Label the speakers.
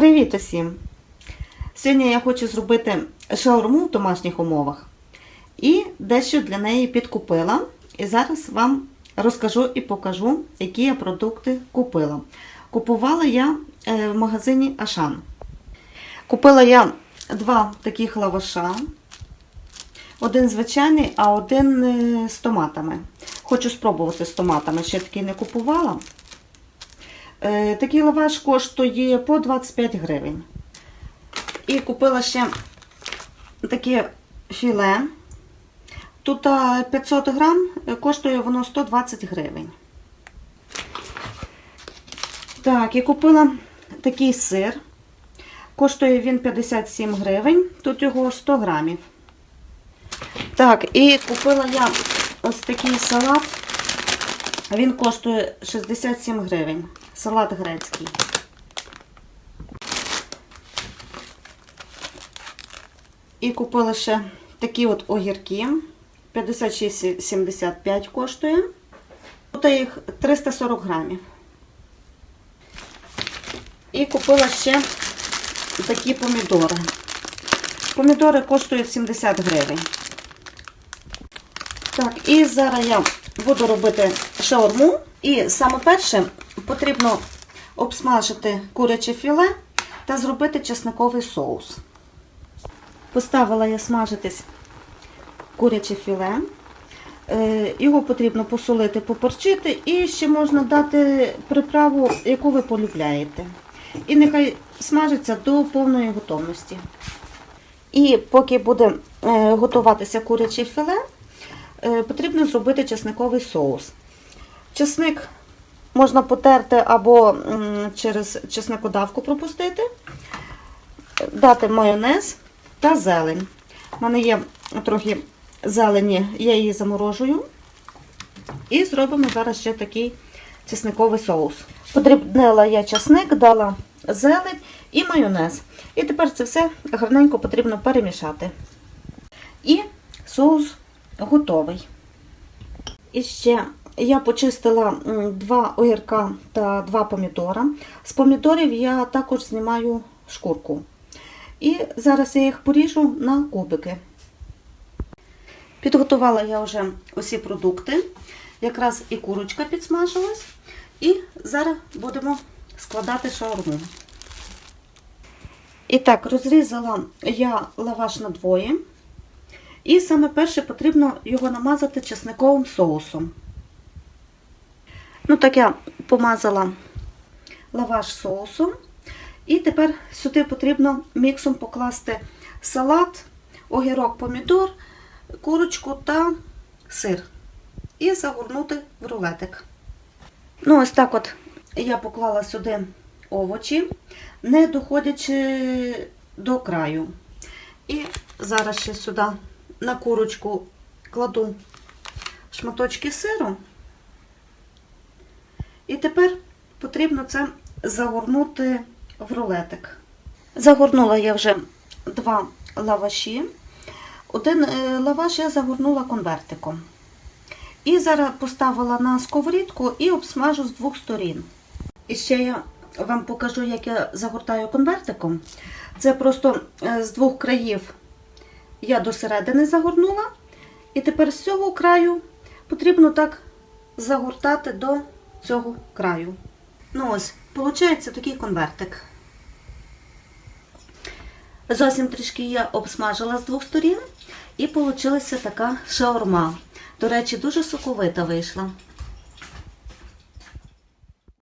Speaker 1: Привіт усім! Сьогодні я хочу зробити шаурму в домашніх умовах. І дещо для неї підкупила. І зараз вам розкажу і покажу, які я продукти купила. Купувала я е, в магазині Ашан. Купила я два таких лаваша. Один звичайний, а один е, з томатами. Хочу спробувати з томатами, ще такий не купувала. Е, Такий лаваш коштує по 25 гривень. І купила ще таке філе. Тут 500 грам, е, коштує воно 120 гривень. Так, і купила такий сир. Коштує він 57 гривень, тут його 100 грамів. Так, і купила я ось такий салат. Він коштує 67 гривень. Салат грецький. І купила ще такі от огірки. 56,75 коштує. Тут їх 340 грамів. І купила ще такі помідори. Помідори коштують 70 гривень. Так, і зараз я буду робити шаурму. І саме перше потрібно обсмажити куряче філе та зробити чесниковий соус. Поставила я смажитись куряче філе. Е, Його потрібно посолити, поперчити і ще можна дати приправу, яку ви полюбляєте. І нехай смажиться до повної готовності. І поки буде е, готуватися куряче філе, е, потрібно зробити чесниковий соус. Чесник можна потерти або через чесникодавку пропустити, дати майонез та зелень. У мене є трохи зелені, я її заморожую. І зробимо зараз ще такий чесниковий соус. Подрібнила я чесник, дала зелень і майонез. І тепер це все гарненько потрібно перемішати. І соус готовий. І ще я почистила два огірка та два помідора. З помідорів я також знімаю шкурку. І зараз я їх поріжу на кубики. Підготувала я вже усі продукти. Якраз і курочка підсмажилась. І зараз будемо складати шаурму. І так, розрізала я лаваш на двоє. І саме перше потрібно його намазати чесниковим соусом. Ну, так я помазала лаваш соусом. І тепер сюди потрібно міксом покласти салат, огірок, помідор, курочку та сир. І загорнути в рулетик. Ну, ось так от я поклала сюди овочі, не доходячи до краю. І зараз ще сюди на курочку кладу шматочки сиру. І тепер потрібно це загорнути в рулетик. Загорнула я вже два лаваші. Один е, лаваш я загорнула конвертиком. І зараз поставила на сковорідку і обсмажу з двох сторін. І ще я вам покажу, як я загортаю конвертиком. Це просто е, з двох країв я до середини загорнула. І тепер з цього краю потрібно так загортати до цього краю. Ну ось, виходить такий конвертик. Зовсім трішки я обсмажила з двох сторін і вийшла така шаурма. До речі, дуже соковита вийшла.